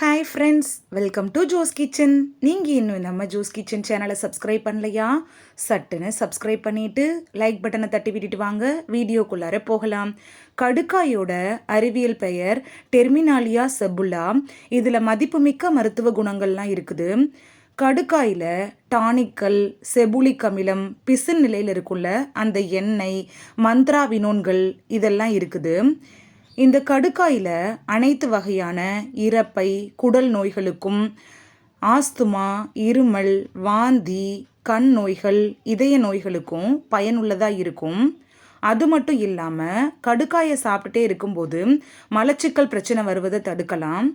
Hi friends welcome to Jo's kitchen நீங்கள் இன்னும் நம்ம ஜோஸ் கிச்சன் சேனலை சப்ஸ்கிரைப் பண்ணலையா? சட்டுன்னு சப்ஸ்கிரைப் பண்ணிவிட்டு லைக் பட்டனை தட்டி விட்டுட்டு வாங்க. வீடியோக்குள்ளார போகலாம். கடுக்காயோட அறிவியல் பெயர் டெர்மினாலியா செபுல்லா இதில் மதிப்புமிக்க மருத்துவ குணங்கள்லாம் இருக்குது. கடுக்காயில் டானிக்கல் செபுலிக் அமிலம் பிசின் நிலையில் இருக்குள்ள அந்த எண்ணெய் மந்த்ரா வினோன்கள் இதெல்லாம் இருக்குது. இந்த கடுக்காயில் அனைத்து வகையான இறப்பை குடல் நோய்களுக்கும் ஆஸ்துமா இருமல் வாந்தி கண் நோய்கள் இதய நோய்களுக்கும் பயனுள்ளதாக இருக்கும். அது மட்டும் இல்லாமல் கடுக்காயை சாப்பிட்டுட்டே இருக்கும்போது மலச்சிக்கல் பிரச்சனை வருவதை தடுக்கலாம்.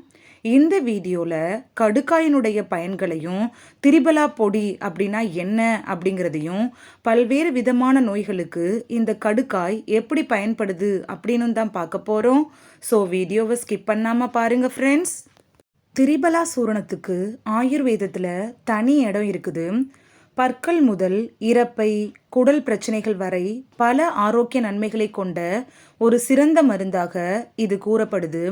இந்த வீடியோவில் கடுக்காயினுடைய பயன்களையும் திரிபலா பொடி அப்படின்னா என்ன அப்படிங்கிறதையும் பல்வேறு விதமான நோய்களுக்கு இந்த கடுக்காய் எப்படி பயன்படுது அப்படின்னு தான் பார்க்க போகிறோம் ஸோ வீடியோவை ஸ்கிப் பண்ணாமல் பாருங்கள் ஃப்ரெண்ட்ஸ் திரிபலா சூரணத்துக்கு ஆயுர்வேதத்தில் தனி இடம் இருக்குது. பற்கள் முதல் இறப்பை குடல் பிரச்சனைகள் வரை பல ஆரோக்கிய நன்மைகளை கொண்ட ஒரு சிறந்த மருந்தாக இது கூறப்படுது.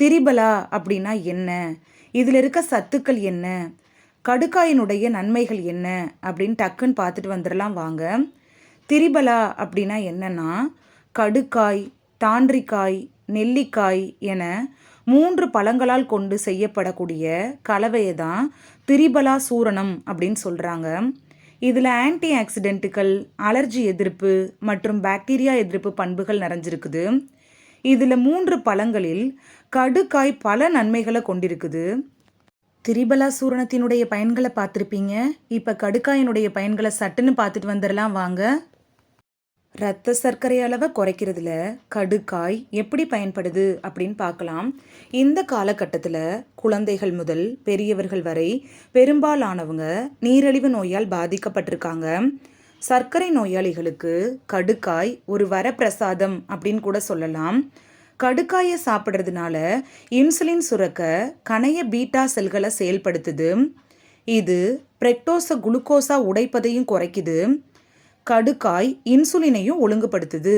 திரிபலா அப்படின்னா என்ன? இதில் இருக்க சத்துக்கள் என்ன? கடுக்காயினுடைய நன்மைகள் என்ன? அப்படின்னு டக்குன்னு பார்த்துட்டு வந்துடலாம் வாங்க. திரிபலா அப்படின்னா என்னன்னா கடுக்காய் தாண்டிக்காய் நெல்லிக்காய் என மூன்று பழங்களால் கொண்டு செய்யப்படக்கூடிய கலவையை தான் திரிபலா சூரணம் அப்படின்னு சொல்கிறாங்க இதில் ஆன்டி ஆக்சிடென்ட்டுகள் அலர்ஜி எதிர்ப்பு மற்றும் பாக்டீரியா எதிர்ப்பு பண்புகள் நிறைஞ்சிருக்குது. இதில் மூன்று பழங்களில் கடுக்காய் பல நன்மைகளை கொண்டிருக்குது. திரிபலா சூரணத்தினுடைய பயன்களை பார்த்துருப்பீங்க. இப்போ கடுக்காயினுடைய பயன்களை சட்டுன்னு பார்த்துட்டு வந்துடலாம் வாங்க. ரத்த சர்க்கரை அளவை குறைக்கிறதுல கடுக்காய் எப்படி பயன்படுது அப்படின்னு பார்க்கலாம். இந்த காலகட்டத்தில் குழந்தைகள் முதல் பெரியவர்கள் வரை பெரும்பாலானவங்க நீரழிவு நோயால் பாதிக்கப்பட்டிருக்காங்க. சர்க்கரை நோயாளிகளுக்கு கடுக்காய் ஒரு வரப்பிரசாதம் அப்படின்னு கூட சொல்லலாம். கடுக்காயை சாப்பிட்றதுனால இன்சுலின் சுரக்க கணைய பீட்டா செல்களை செயல்படுத்துது. இது பிரெக்டோஸ குளுக்கோஸா உடைப்பதையும் குறைக்குது. கடுக்காய் இன்சுலினையும் ஒழுங்குபடுத்துது.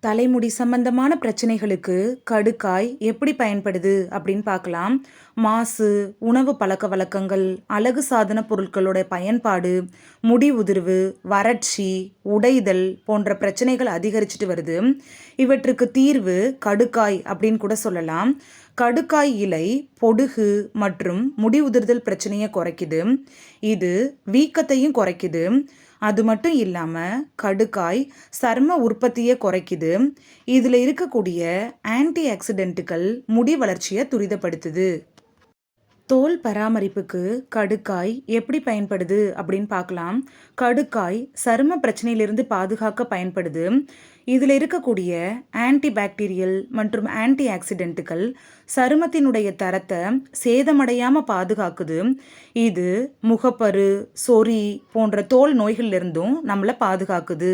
தலைமுடி சம்பந்தமான பிரச்சனைகளுக்கு கடுக்காய் எப்படி பயன்படுது அப்படின்னு பார்க்கலாம். மாசு உணவு பழக்க வழக்கங்கள் அழகு சாதன பொருட்களோட பயன்பாடு முடி உதிர்வு வறட்சி உடைதல் போன்ற பிரச்சனைகள் அதிகரிச்சுட்டு வருது. இவற்றுக்கு தீர்வு கடுக்காய் அப்படின்னு கூட சொல்லலாம். கடுக்காய் இலை பொடுகு மற்றும் முடி உதிர்தல் பிரச்சனையை குறைக்குது. இது வீக்கத்தையும் குறைக்குது. அது மட்டும் இல்லாமல் கடுக்காய் சர்ம உற்பத்தியை குறைக்குது. இதில் இருக்கக்கூடிய ஆன்டி ஆக்சிடென்ட்டுகள் முடி வளர்ச்சியை துரிதப்படுத்துது. தோல் பராமரிப்புக்கு கடுக்காய் எப்படி பயன்படுது அப்படின்னு பார்க்கலாம். கடுக்காய் சரும பிரச்சனையிலிருந்து பாதுகாக்க பயன்படுது. இதில் இருக்கக்கூடிய ஆன்டி பாக்டீரியல் மற்றும் ஆன்டி ஆக்சிடென்ட்டுகள் சருமத்தினுடைய தரத்தை சேதமடையாமல் பாதுகாக்குது. இது முகப்பரு சொறி போன்ற தோல் நோய்களிலிருந்தும் நம்மளை பாதுகாக்குது.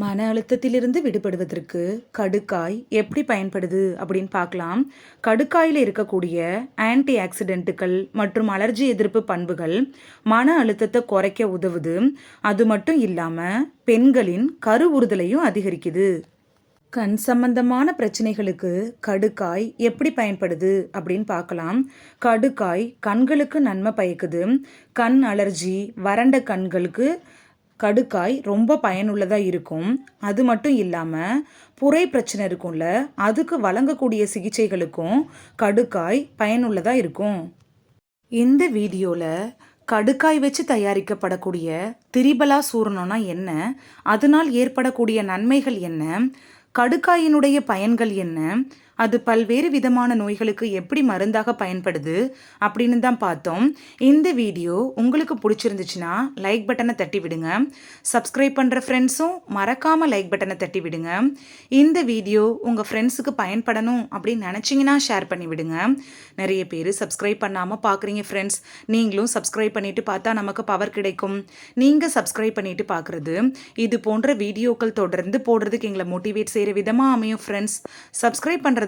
மன அழுத்தத்திலிருந்து விடுபடுவதற்கு கடுக்காய் எப்படி பயன்படுது அப்படின்னு பார்க்கலாம். கடுக்காயில் இருக்கக்கூடிய ஆன்டி ஆக்சிடென்ட்டுகள் மற்றும் அலர்ஜி எதிர்ப்பு பண்புகள் மன அழுத்தத்தை குறைக்க உதவுது. அது மட்டும் இல்லாமல் பெண்களின் கருவுறுதலையும் அதிகரிக்குது. கண் சம்பந்தமான பிரச்சனைகளுக்கு கடுக்காய் எப்படி பயன்படுது அப்படின்னு பார்க்கலாம். கடுக்காய் கண்களுக்கு நன்மை பயக்குது. கண் அலர்ஜி வறண்ட கண்களுக்கு கடுக்காய் ரொம்ப பயனுள்ளதாக இருக்கும். அது மட்டும் இல்லாமல் புரை பிரச்சனை இருக்கும்ல அதுக்கு வழங்கக்கூடிய சிகிச்சைகளுக்கும் கடுக்காய் பயனுள்ளதாக இருக்கும். இந்த வீடியோவில் கடுக்காய் வச்சு தயாரிக்கப்படக்கூடிய திரிபலா சூரணம்னா என்ன அதனால் ஏற்படக்கூடிய நன்மைகள் என்ன கடுக்காயினுடைய பயன்கள் என்ன அது பல்வேறு விதமான நோய்களுக்கு எப்படி மருந்தாக பயன்படுது அப்படின்னு தான் பார்த்தோம். இந்த வீடியோ உங்களுக்கு பிடிச்சிருந்துச்சுன்னா லைக் பட்டனை தட்டி விடுங்க. சப்ஸ்கிரைப் பண்ணுற ஃப்ரெண்ட்ஸும் மறக்காமல் லைக் பட்டனை தட்டி விடுங்க. இந்த வீடியோ உங்கள் ஃப்ரெண்ட்ஸுக்கு பயன்படணும் அப்படின்னு நினச்சிங்கன்னா ஷேர் பண்ணி விடுங்க. நிறைய பேர் சப்ஸ்கிரைப் பண்ணாமல் பார்க்குறீங்க ஃப்ரெண்ட்ஸ் நீங்களும் சப்ஸ்கிரைப் பண்ணிவிட்டு பார்த்தா நமக்கு பவர் கிடைக்கும். நீங்கள் சப்ஸ்கிரைப் பண்ணிவிட்டு பார்க்குறது இது போன்ற வீடியோக்கள் தொடர்ந்து போடுறதுக்கு எங்களை மோட்டிவேட் செய்கிற விதமாக அமையும் ஃப்ரெண்ட்ஸ் சப்ஸ்கிரைப் பண்ணுறது